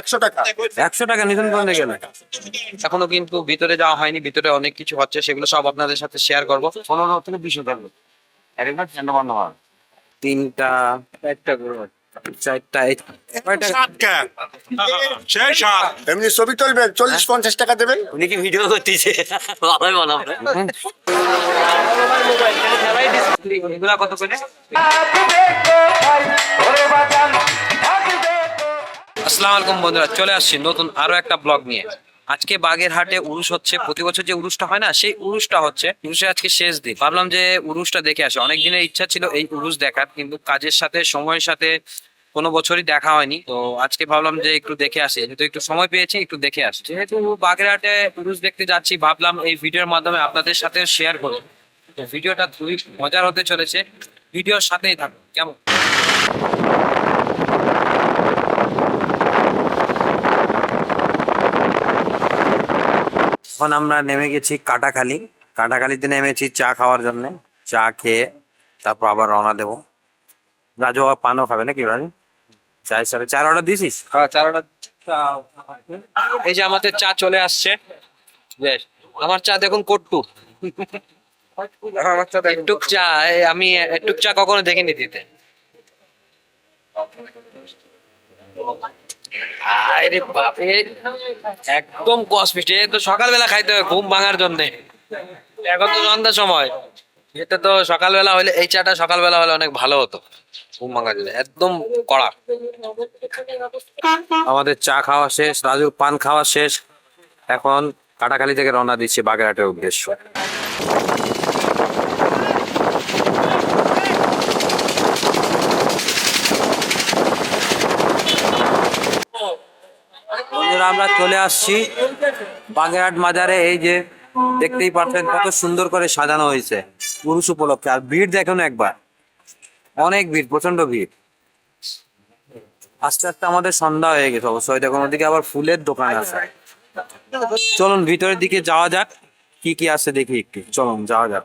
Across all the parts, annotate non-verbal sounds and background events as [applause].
একশো টাকা। একশো টাকা নিধন করে গেল। এখনও কিন্তু ভিতরে যাওয়া হয়নি ভিতরে অনেক কিছু হচ্ছে সেগুলো সব আপনাদের সাথে শেয়ার করব। পনেরো থেকে বিশ থাকবে। তিনটা চারটা করে। এমনি ছবি তুলবেন চল্লিশ পঞ্চাশ টাকা দেবেন। উনি কি ভিডিও করতেছে? ভালোই বানাবে। এগুলা কত করে? আসসালামু আলাইকুম বন্ধুরা, চলে আসছি নতুন আরও একটা ব্লগ নিয়ে। আজকে বাগেরহাটে উরুষ হচ্ছে, প্রতি বছর যে উরুষটা হয় না, সেই উরুষটা হচ্ছে উরুষের আজকে শেষ দিন। ভাবলাম যে উরুষটা দেখে আসি। অনেক দিনের ইচ্ছা ছিল এই উরুষ দেখার, কিন্তু কাজের সাথে, সময়ের সাথে কোনো বছরই দেখা হয়নি। তো আজকে ভাবলাম যে একটু দেখে আসি। যেহেতু একটু সময় পেয়েছি, একটু দেখে আসি। যেহেতু বাগেরহাটে উরুষ দেখতে যাচ্ছি, ভাবলাম এই ভিডিওর মাধ্যমে আপনাদের সাথে শেয়ার করব। ভিডিওটা খুবই মজার হতে চলেছে। ভিডিওর সাথেই থাকুন। কেমন? এখন আমরা নেমে গেছি কাটাখালি। কাটাখালিতে নেমেছি চা খাওয়ার জন্য। চা খেয়ে তারপর আবার রওনা দেবো। রাজু আবার পানও খাবে নাকি রাজু চায়ের সাথে চার অর্ডার দিয়েছিস? হ্যাঁ চার অর্ডার এই যে আমাদের চা চলে আসছে। বেশ। আমার চা দেখুন কট্টু। একটুক চা আমি একটুক চা কখনো দেখিনি দিতে। আরে বাপরে, একদম কসমিস্ট এ তো সকালবেলা খাইতে হবে ঘুম ভাঙার জন্য। এখন তো সন্ধ্যার সময়। এটা তো সকালবেলা হলে, এই চাটা সকালবেলা হলে অনেক ভালো হতো। ঘুম ভাঙার জন্য, একদম কড়া। আমাদের চা খাওয়া শেষ, রাজুর পান খাওয়া শেষ। এখন কাটাখালি থেকে রওনা দিচ্ছি বাগেরহাটের উদ্দেশ্য। বন্ধুরা, আমরা চলে আসছি বাগেরহাট মাজারে। এই যে দেখতেই পাচ্ছেন, কত সুন্দর করে সাজানো হয়েছে পুরুষ উপলক্ষে। আর ভিড় দেখুন একবার। অনেক ভিড় প্রচণ্ড ভিড়। আস্তে আস্তে আমাদের সন্ধ্যা হয়ে গেছে অবশ্যই দেখুন, ওদিকে আবার ফুলের দোকান আছে। চলুন, ভিতরের দিকে যাওয়া যাক। কি কি আছে দেখি একটু। চলুন, যাওয়া যাক।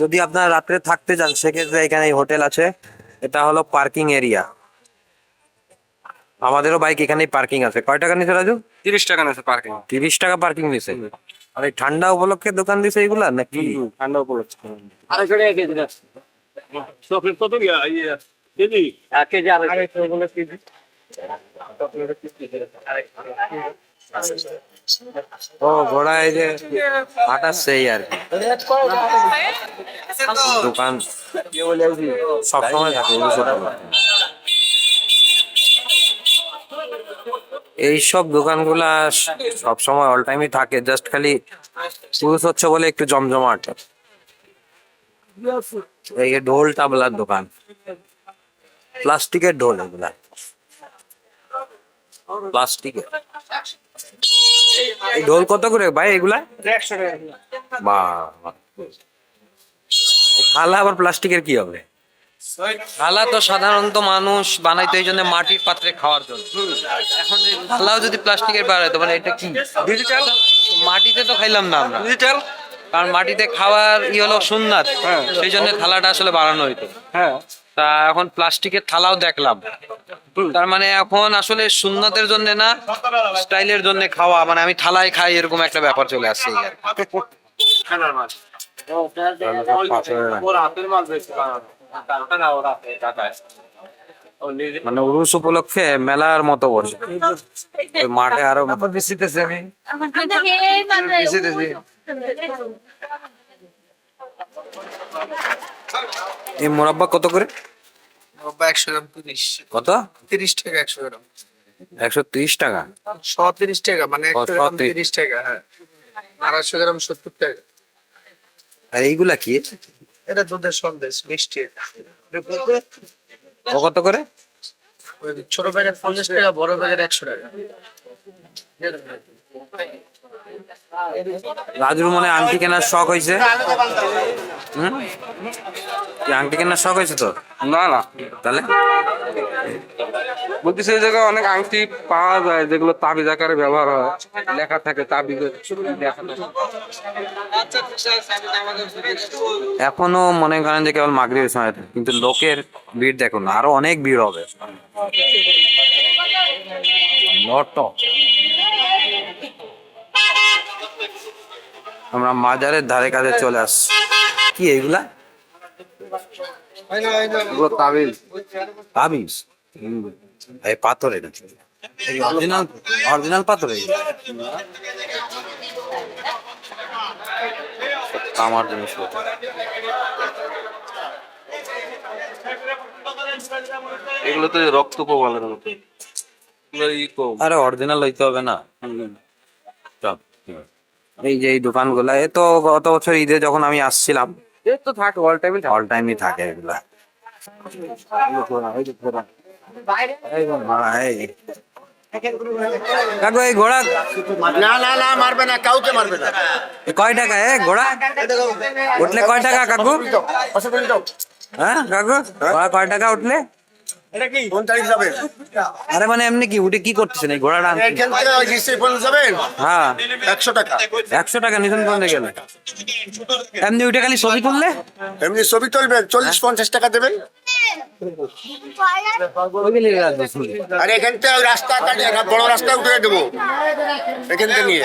যদি আপনার রাত্রে থাকতে চান সেক্ষেত্রে এখানে এই হোটেল আছে। এটা হলো পার্কিং এরিয়া। আমাদেরও বাইক এখানেই পার্কিং আছে। কয় টাকা নিছে রাজু? তিরিশ টাকা নেছে পার্কিং। তিরিশ টাকা পার্কিং দিছে আর এই ঠান্ডা উপলক্ষে দোকান দিছে এগুলা নাকি? ঠান্ডা উপলক্ষে। আড়াইশো টাকা কেজি চকলেট কত কেজি? কেজি আড়াইশো। বলে কেজি। ও, ঘোড়া এই যে হাঁটাচ্ছে এই আর কি। দোকান সবসময় থাকে উপলক্ষে। এইসব দোকানগুলা সব সময় অল টাইমই থাকে জাস্ট খালি পুরুষ হচ্ছে বলে একটু জমজমাট। এই যে ঢোল তাবলার দোকান, প্লাস্টিকের ঢোল এগুলা। প্লাস্টিকের। এই ঢোল কত করে ভাই এগুলা? একশো টাকা বাহ থালা আবার প্লাস্টিকের কি হবে? থালা তো সাধারণত মানুষ বানাইতো এই জন্য মাটির পাত্রে খাওয়ার জন্য। এখন থালাও যদি প্লাস্টিকের বানাইতো মানে এটা কি? ডিজিটাল মাটিতে তো খাইলাম না আমরা। ডিজিটাল কারণ মাটিতে খাওয়ার ই হলো সুন্নাত। হ্যাঁ। সেই জন্য থালাটা আসলে বানানো হইতো। হ্যাঁ। তা এখন প্লাস্টিকের থালাও দেখলাম। তার মানে এখন আসলে সুন্নাতের জন্য না স্টাইলের জন্য খাওয়া মানে আমি থালায় খাই এরকম একটা ব্যাপার চলে আসছে মানে উরুস উপলক্ষে মেলার মতো বসে। মাঠে আরও বেশিতেছে আমি। এই মোরাব্বা কত করে? বাবা একশো গ্রাম তিরিশ। কত? তিরিশ টাকা একশো গ্রাম। একশো ত্রিশ টাকা। শ তিরিশ টাকা মানে তিরিশ। টাকা হ্যাঁ। আড়াইশো গ্রাম সত্তর টাকা। আর এইগুলা কি? এটা দুধের সন্দেশ মিষ্টি ও কত করে? ছোট প্যাকেট পঞ্চাশ টাকা বড় প্যাকেট একশো টাকা। রাজুর মনে আংটি কেনার শখ হয়েছে। হুম? আংটি কেনার শখ হয়েছে তো না না। তাহলে? বলছি সেই জায়গায় অনেক আংটি পাওয়া যায় যেগুলো তাবিজ আকারে ব্যবহার হয়। লেখা থাকে তাবিজ এখনও মনে করেন যে কেবল মাগরিবের সময় কিন্তু লোকের ভিড় দেখুন আরও অনেক ভিড় হবে। লট আমরা মাজারের ধারে কাছে চলে আসছি। কি এগুলা? এগুলো তাবিজ। তাবিজ? এই পাথরে অরিজিনাল অরিজিনাল পাথরে আমার জিনিস এগুলো তো রক্ত প্রবালের মতো। আরে অরিজিনাল হইতে হবে না। এই যে এই দোকানগুলা এ তো গত বছর ঈদে যখন আমি আসছিলাম এই তো থাকে অল টাইমে অল টাইমই থাকে এগুলা। কাকু এই ঘোড়া না না না মারবে না কাউকে মারবে না। কয় টাকা এ ঘোড়া? উঠলে কয় টাকা কাকু? হ্যাঁ কাকু? কয় টাকা উঠলে? কোন তারিখ যাবেন আরে মানে এমনি কি উঠে কি করতেছেন? এই ঘোড়াটা এখান থেকে ওই নিশ্চয়ই পর্যন্ত যাবেন? হ্যাঁ। একশো টাকা। একশো টাকা নিতেন কোন গেলে। এমনি উঠে খালি ছবি তুললে? এমনি ছবি তুলবেন চল্লিশ পঞ্চাশ টাকা দেবেন। আর এখান থেকে ওই রাস্তা বড় রাস্তা উঠে দেবো। এখান থেকে নিয়ে।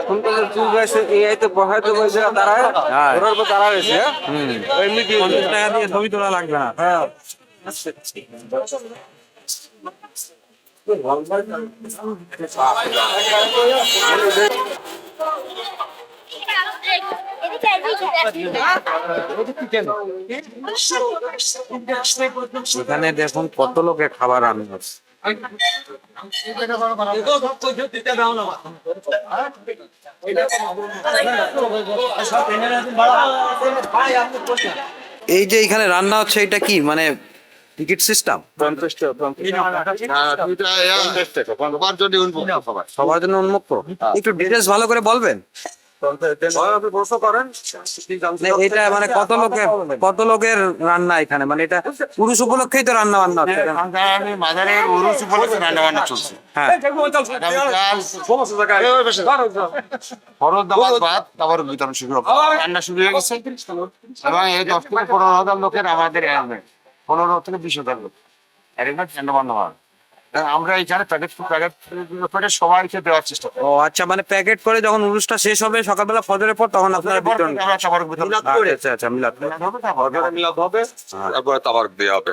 এখন তো চুল এই তো বহাইতে বসে দাঁড়ায় হ্যাঁ। ওরার উপর দাঁড়া রয়েছে। পঞ্চাশ টাকা দিয়ে ছবি তোলা লাগবে না। এখানে দেখুন কত লোকে খাবার রান্না হচ্ছে এই যে এখানে রান্না হচ্ছে এটা কি? মানে টিকিট সিস্টেম? সবার জন্য উন্মুক্ত। একটু ডিটেলস ভালো করে বলবেন? এটা মানে কত লোকের কত লোকের রান্না এখানে? মানে এটা পুরুষ উপলক্ষেই তো রান্না বান্না হচ্ছে। মাজারের উপলক্ষে রান্না বান্না চলছে। হ্যাঁ। ফরজ দাবাত ভাত তারপর বিতরণ শুরু হবে। রান্না শুরু হয়ে গেছে। এবং এই দশ থেকে পনেরো হাজার লোকের আমাদের পনেরো থেকে বিশ হাজার লোক। ঠান্ডা বান্না হয়। আমরা এখানে প্যাকেট প্যাকেট করে সবাইকে দেওয়ার চেষ্টা করি। ও আচ্ছা মানে প্যাকেট করে যখন উরুসটা শেষ হবে সকালবেলা ফজরের পর তখন আপনারা বিতরণ আমরা সবার বিতরণ আচ্ছা আচ্ছা মিলাদ। হবে তারপর মিলাদ হবে তারপরে তাবারক দেওয়া হবে।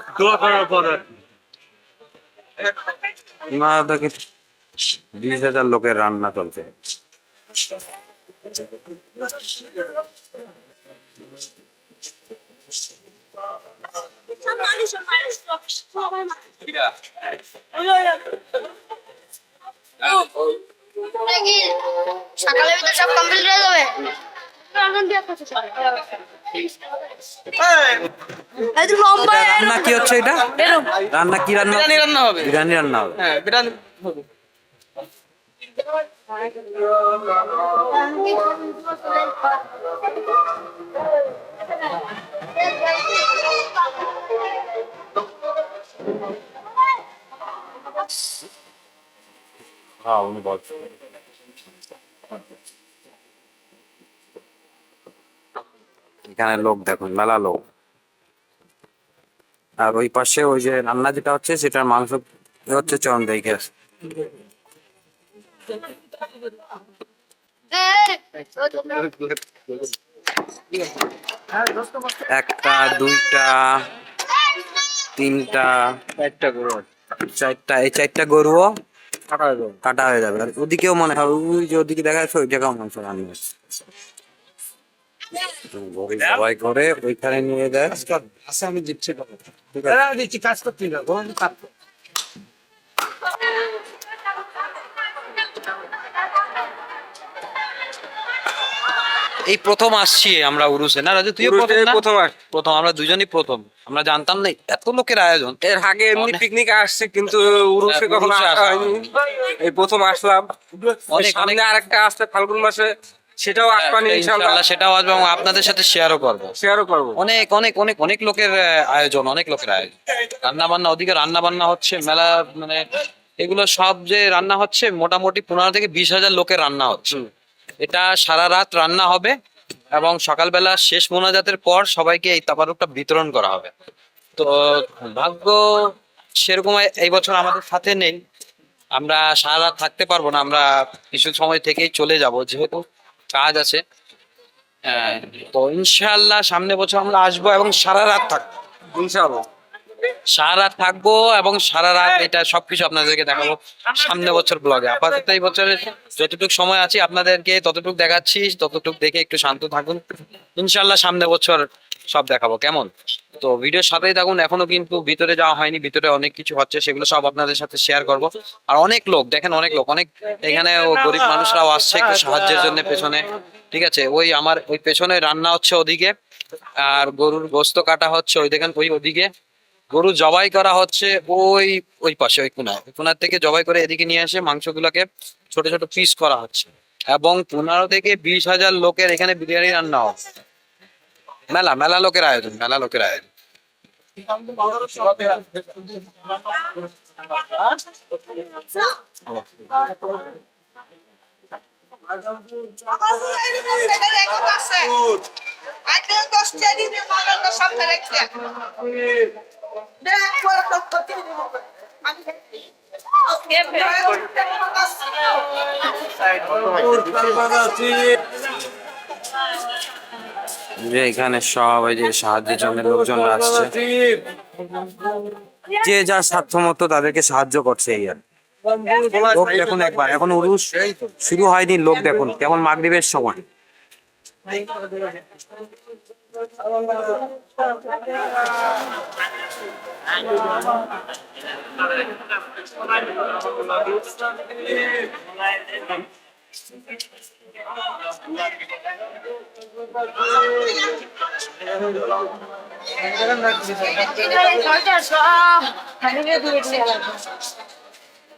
থেকে বিশ হাজার লোকের রান্না চলছে। সকালের ভিতর সব কমপ্লিট হয়ে যাবে? এই তো লম্বা রান্না কি হচ্ছে এটা? রান্না কি রান্না বিরিয়ানি রান্না হবে। বিরিয়ানি রান্না হবে। হ্যাঁ। বলছেন এখানে লোক দেখুন, মেলা লোক। আর ওই পাশে ওই যে রান্না যেটা হচ্ছে, সেটার মাংস হচ্ছে চরম দেখে একটা, দুইটা তিনটা চারটা গরু চারটা এই চারটা গরুও কাটা হয়ে যাবে। আর ওদিকেও মনে হয় ওই যে ওদিকে দেখা যাচ্ছে ওই জায়গাও মাংস রান্না হচ্ছে। করে ওইখানে নিয়ে যায়। আমি দিচ্ছি। ঠিক আছে। দিচ্ছি কাজ করতে এই প্রথম আসছি আমরা উরুসে। না রাজু তুই প্রথম না? প্রথম। প্রথম আমরা দুজনই প্রথম। আমরা জানতাম না এত লোকের আয়োজন। এর আগে এমনি পিকনিক আসছে কিন্তু উরুসে হ্যাঁ, কখনো উরুসে আসা আসা হয়নি। এই প্রথম আসলাম। অনেক সামনে আরেকটা আসছে ফাল্গুন মাসে। সেটাও আসবানি ইনশাল্লাহ। ইনশাআল্লাহ সেটাও আসবে এবং আপনাদের সাথে শেয়ারও করব। শেয়ারও করব। অনেক অনেক অনেক অনেক লোকের আহ, আয়োজন অনেক লোকের আয়োজন। রান্না বান্না ওদিকে রান্না বান্না হচ্ছে মেলা মানে এগুলো সব যে রান্না হচ্ছে মোটামুটি পনেরো থেকে বিশ হাজার লোকের রান্না হচ্ছে। এটা সারা রাত রান্না হবে এবং সকালবেলা শেষ মোনাজাতের পর সবাইকে এই তাপারুকটা বিতরণ করা হবে। তো ভাগ্য সেরকম এই বছর আমাদের সাথে নেই। আমরা সারা রাত থাকতে পারব না, আমরা কিছু সময় থেকেই চলে যাব, যেহেতু কাজ আছে। তো ইনশাল্লাহ সামনে বছর আমরা আসব এবং সারা রাত থাকব। ইনশাল্লাহ সারা রাত থাকব এবং সারা রাত এটা সবকিছু আপনাদেরকে দেখাবো সামনে বছর ব্লগে আপাতত এই বছরের যতটুকু সময় আছে আপনাদেরকে ততটুকু দেখাচ্ছি ততটুকু দেখে একটু শান্ত থাকুন। ইনশাল্লাহ সামনে বছর সব দেখাবো কেমন? তো ভিডিওর সাথেই থাকুন এখনও কিন্তু ভিতরে যাওয়া হয়নি ভিতরে অনেক কিছু হচ্ছে সেগুলো সব আপনাদের সাথে শেয়ার করব। আর অনেক লোক দেখেন অনেক লোক অনেক এখানে গরিব মানুষরাও আসছে একটু সাহায্যের জন্য পেছনে। ঠিক আছে ওই আমার ওই পেছনে রান্না হচ্ছে ওদিকে আর গরুর গোস্ত কাটা হচ্ছে ওই দেখেন ওই ওদিকে। গরু জবাই করা হচ্ছে ওই ওই পাশে, ওই কোনায়। কোনার থেকে জবাই করে এদিকে নিয়ে এসে মাংসগুলোকে ছোট ছোট পিস করা হচ্ছে। এবং পনেরো থেকে বিশ হাজার লোকের এখানে বিরিয়ানি রান্না হবে মেলা মেলা লোকের আয়োজন, মেলা লোকের আয়োজন। যে এখানে সবাই যে সাহায্যের জন্য লোকজন আসছে যে যার সাধ্য মতো তাদেরকে সাহায্য করছে এই আর। লোক দেখুন একবার এখন উরুস শুরু হয়নি লোক দেখুন কেমন মাগরিবের সময়।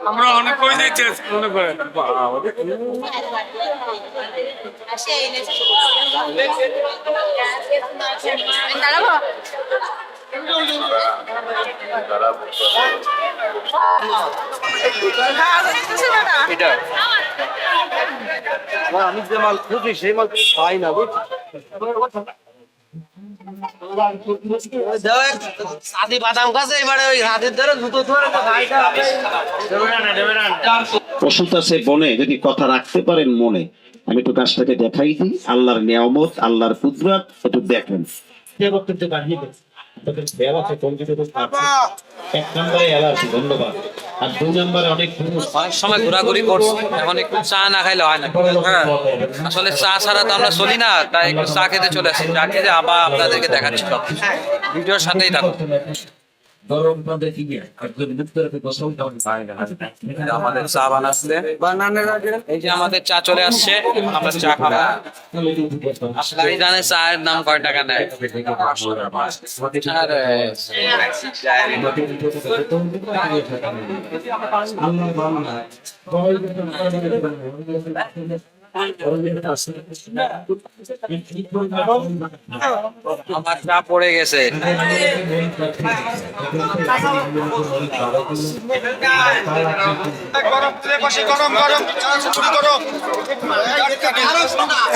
আমরা অনেক কই দিচ্ছি মনে এটা। আমি যে মাল খুঁজি সেই মাল খাই না সাদি পশু চাষে বনে যদি কথা রাখতে পারেন মনে। আমি একটু গাছটাকে দেখাই দিই। আল্লাহর নিয়ামত আল্লাহর কুদরত একটু দেখেন। এক নম্বরে অ্যালার্জি ধন্যবাদ। আর দুই নম্বরে অনেক অনেক সময় ঘোরাঘুরি করছি এখন একটু চা না খাইলে হয় না। হ্যাঁ আসলে চা ছাড়া তো আমরা চলি না তাই একটু চা খেতে চলে আসি। চা খেতে আবার আপনাদেরকে দেখাচ্ছি। সব ভিডিওর সাথেই থাকুন। আমাদের চা বানাচ্ছে। এই যে আমাদের চা চলে আসছে আমরা চা খাব। আপনি জানেন চায়ের নাম কয় টাকা নেয়। আরে, আমার চা পড়ে গেছে।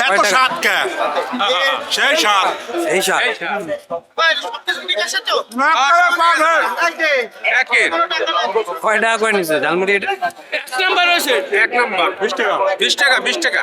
এত স্বাদ কে? সেই স্বাদ। এই চা কয় টাকা করে নিচ্ছে ঝালমুড়ি এক নাম্বার হয়েছে। এক নাম্বার। বিশ টাকা। বিশ টাকা বিশ টাকা।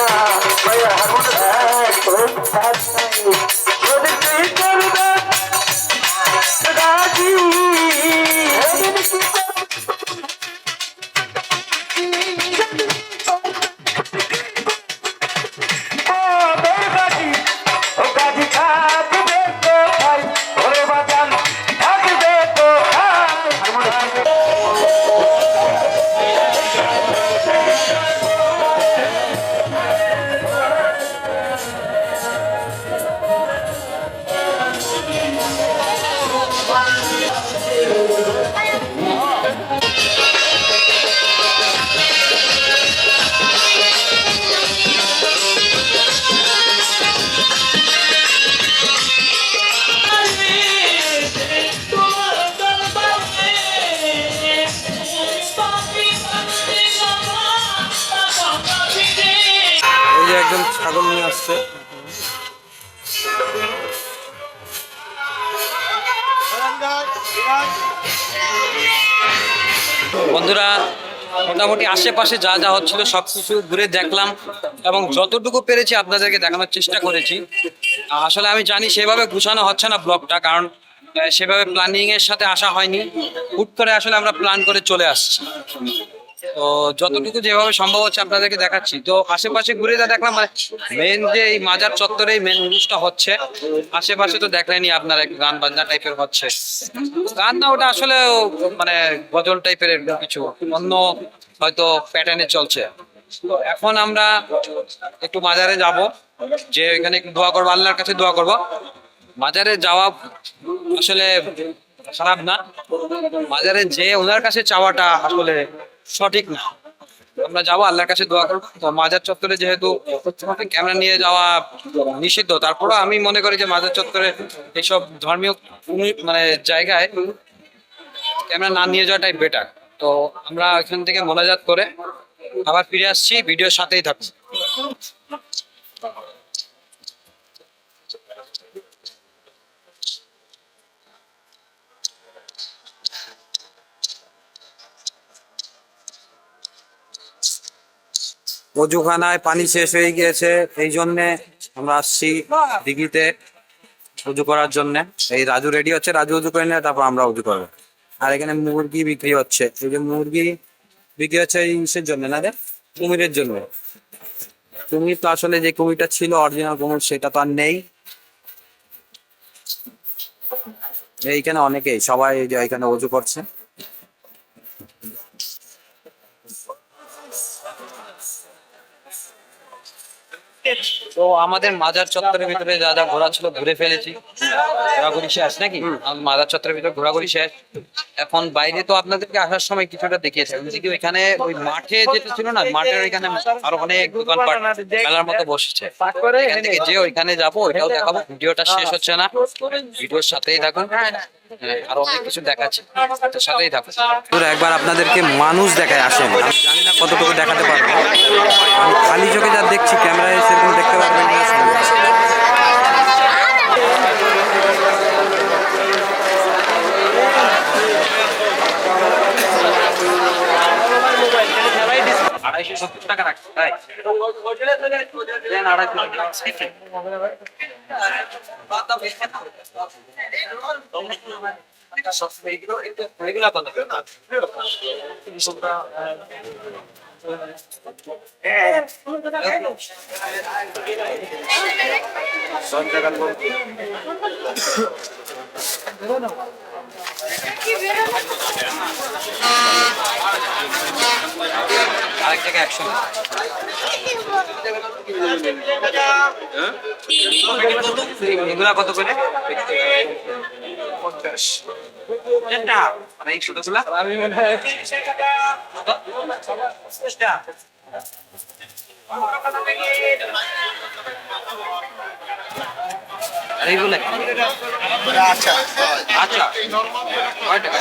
আশেপাশে যা যা হচ্ছিল সবকিছু ঘুরে দেখলাম এবং যতটুকু পেরেছি আপনাদেরকে দেখানোর চেষ্টা করেছি। আসলে আমি জানি সেভাবে গুছানো হচ্ছে না ব্লগটা, কারণ সেভাবে প্ল্যানিং এর সাথে আসা হয়নি। হুট করে আসলে আমরা প্ল্যান করে চলে আসছি। তো যতটুকু যেভাবে সম্ভব হচ্ছে আপনাদেরকে দেখাচ্ছি। তো আশেপাশে ঘুরে যা দেখলাম মানে মেন যে এই মাজার চত্বরে মেন উরুসটা হচ্ছে, আশেপাশে তো দেখলেনি আপনার গান বাজনা টাইপের হচ্ছে। গান না, ওটা আসলে মানে গজল টাইপের কিছু অন্য হয়তো প্যাটার্নে চলছে। তো এখন আমরা একটু মাজারে যাব, যে এখানে একটু দোয়া করব, আল্লাহর কাছে দোয়া করব। মাজারে যাওয়া আসলে খারাপ না। মাজারে যে ওনার কাছে চাওয়াটা আসলে সঠিক না। আমরা যাব, আল্লাহর কাছে দোয়া করব। মাজার চত্বরে যেহেতু ক্যামেরা নিয়ে যাওয়া নিষিদ্ধ তারপরে আমি মনে করি যে মাজার চত্বরে এইসব ধর্মীয় মানে জায়গায় ক্যামেরা না নিয়ে যাওয়াটাই বেটার তো আমরা এখান থেকে মোনাজাত করে আবার ফিরে আসছি, ভিডিওর সাথেই থাকছি অজুখানায় পানি শেষ হয়ে গিয়েছে, এই জন্যে আমরা আসছি দিঘিতে উজু করার জন্য। এই রাজু রেডি হচ্ছে, রাজু উজু করে নিয়ে তারপর আমরা উজু করব। আর এখানে মুরগি বিক্রি হচ্ছে। এই যে মুরগি বিক্রি হচ্ছে ইসের জন্য না রে? কুমিরের জন্য। কুমির তো আসলে যে কুমিরটা ছিল অরিজিনাল কুমির, সেটা তো আর নেই। এইখানে অনেকেই, সবাই এখানে অজু করছে। তো আমাদের মাজার চত্বরের ভিতরে যা যা ঘোরা ছিল ঘুরে ফেলেছি। ঘোরাঘুরি শেষ নাকি? মাজার চত্বরের ভিতরে ঘোরাঘুরি শেষ। এখন বাইরে তো আপনাদেরকে আসার সময় কিছুটা দেখিয়েছে। ওইদিকে ওইখানে ওই মাঠে যেটা ছিল না মাঠের ওইখানে আরও অনেক দোকানপাট মেলার মতো বসেছে। এখান থেকে যে ওইখানে যাব ওইটাও দেখাবো। ভিডিওটা শেষ হচ্ছে না। ভিডিওর সাথেই থাকুন। হ্যাঁ, আরও অনেক কিছু দেখাচ্ছে। তো সাথেই থাকুন পুরো একবার আপনাদেরকে মানুষ দেখায় আসেন। আমি জানি না কতটুকু দেখাতে পারব। আমি খালি চোখে যা দেখছি ক্যামেরায় সেরকম দেখতে পারবেন না। আড়াইশো সত্তর টাকা রাখছি তাই? দেন আড়াইশো এগুলা কত আরেক জায়গায় একশো এগুলা কত করে পঞ্চাশ ছোটগুলা আর এইগুলা আচ্ছা। আচ্ছা। কয় টাকা?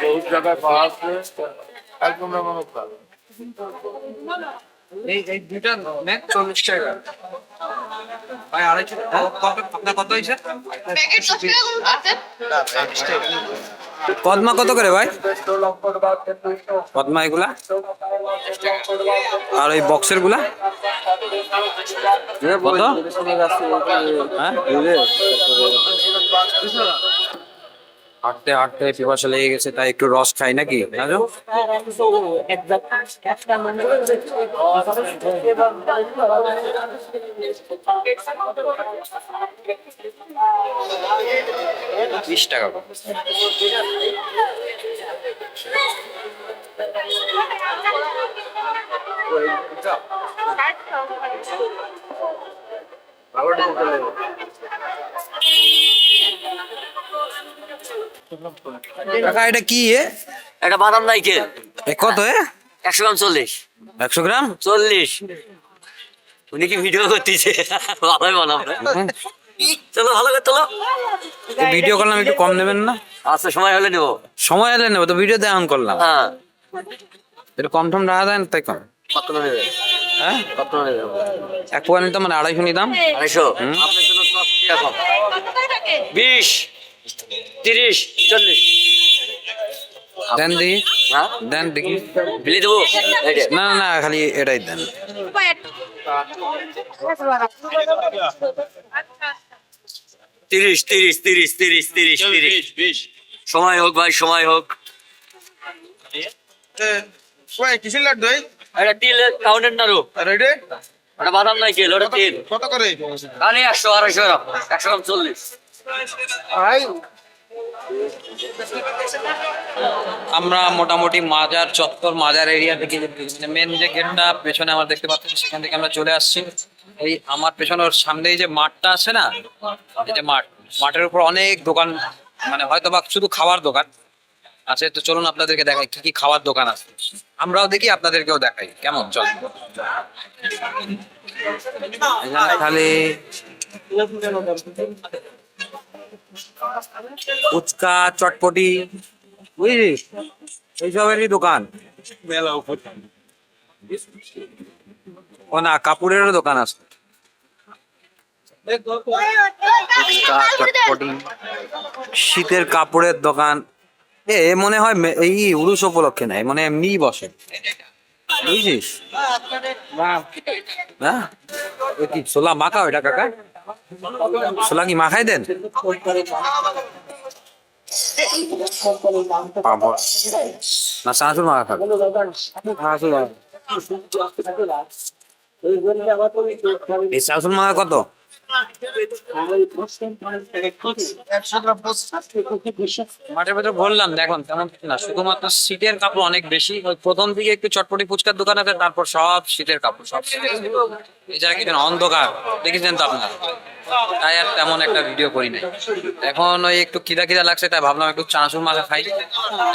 বহুত জায়গায় পাওয়া আছে একদম এই এই দুইটা নেন চল্লিশ টাকা। ভাই আড়াইশো কত আপনার কত হয়েছে? প্যাকেট দশ টাকা করে করতেন পদ্মা কত করে ভাই? পদ্মা এগুলা? আর ওই বক্সেরগুলা? কত? হ্যাঁ? হাঁটতে হাঁটতে পিপাসা লেগে গেছে তাই একটু রস খাই নাকি? রাজু বিশ টাকা। কাকা এটা কি এ? একটা বাদাম নাইকেল এ কত এ? একশো গ্রাম চল্লিশ। একশো গ্রাম? চল্লিশ। উনি কি ভিডিও করতেছে? ভালোই বানাম চলো ভালো করে চলো ভিডিও করলাম একটু কম নেবেন না? আচ্ছা সময় হলে নেব। সময় এলে নেব তো ভিডিও দেওয়া করলাম। হ্যাঁ। একটু কম টম রাখা দেন তাই কম। কত নেবে। হ্যাঁ? কত নেবে। এক পোয়া নিতাম মানে আড়াইশো নিতাম আড়াইশো। আপনার জন্য বিশ। তিরিশ চল্লিশ। দেন দেখি হ্যাঁ? দেন দেখি। বিলি দেবো? না না না খালি এটাই দেন। তিরিশ তিরিশ তিরিশ তিরিশ তিরিশ তিরিশ। সময় হোক ভাই সময় হোক। কিসের লাড্ডু একটা তিল কাউন্টের নাড়ু। রেডি? ওটা বাদাম নাই কেল ওটা তিল। কত করে? আরে একশো আড়াইশো একশো চল্লিশ। আমরা মোটামুটি মাজার চত্বর, মাজার এরিয়া থেকে মেন যে গেটটা পেছনে আমরা দেখতে পাচ্ছি, সেখান থেকে আমরা চলে আসছি। এই আমার পেছনে ওর সামনে যে মাঠটা আছে না, এই যে মাঠ, মাঠের উপর অনেক দোকান মানে হয়তো বা শুধু খাওয়ার দোকান আছে। তো চলুন আপনাদেরকে দেখাই কি কি খাওয়ার দোকান আছে। আমরাও দেখি, আপনাদেরকেও দেখাই। কেমন? চল। খালি ফুচকা চটপটি বুঝলি এইসবেরই দোকান। ও না কাপড়েরও দোকান আছে। শীতের কাপড়ের দোকান। এ মনে হয় এই উরুষ উপলক্ষে নাই মানে এমনিই বসে। বুঝছিস হ্যাঁ এ কি ছোলা মাখা ওইটা কাকা? কি মাখাই দেন। কত? মাঠের ভেতর বললাম, দেখুন, তেমন কিছু না। শুধুমাত্র শীতের কাপড় অনেক বেশি। প্রথম দিকে একটু চটপটি ফুচকার দোকান আছে, তারপর সব শীতের কাপড়, সব এছাড়া কিছু অন্ধকার, দেখেছেন তো আপনারা? তাই আর তেমন একটা ভিডিও করি নাই। এখন ওই একটু খিদা খিদা লাগছে, তাই ভাবলাম একটু চানাচুর মাখা খাই।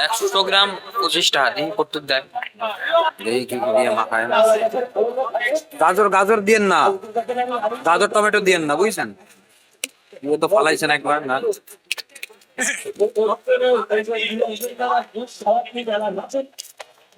একশো গ্রাম পঁচিশ টাকা দিই কর্তুক দেয়। গাজর গাজর দিয়েন না। গাজর, টমেটো দিয়েন না, বুঝছেন? ইয়ে তো ফালাইছেন একবার, না? [laughs]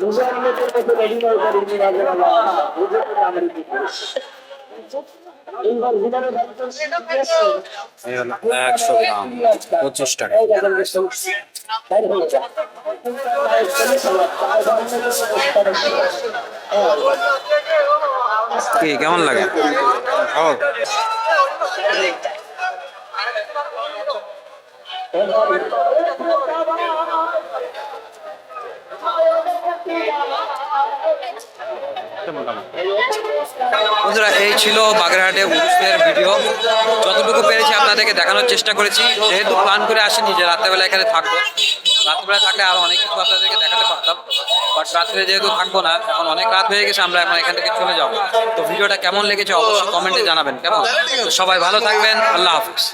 রোজার মতো অভিনয় করিনি মাঝে মাঝে একশো গ্রাম পঁচিশ টাকা। কি কেমন লাগে? খাও বন্ধুরা, এই ছিল বাগেরহাটে উরুসের ভিডিও। যতটুকু পেরেছি আপনাদেরকে দেখানোর চেষ্টা করেছি। যেহেতু প্ল্যান করে আসেনি যে রাত্রেবেলা এখানে থাকব। রাত্রেবেলা থাকলে আরও অনেক কিছু আপনাদেরকে দেখাতে পারতাম। বাট রাত্রে যেহেতু থাকব না, এখন অনেক রাত হয়ে গেছে, আমরা এখন এখান থেকে চলে যাব। তো ভিডিওটা কেমন লেগেছে অবশ্যই কমেন্টে জানাবেন, কেমন? সবাই ভালো থাকবেন, আল্লাহ হাফিজ।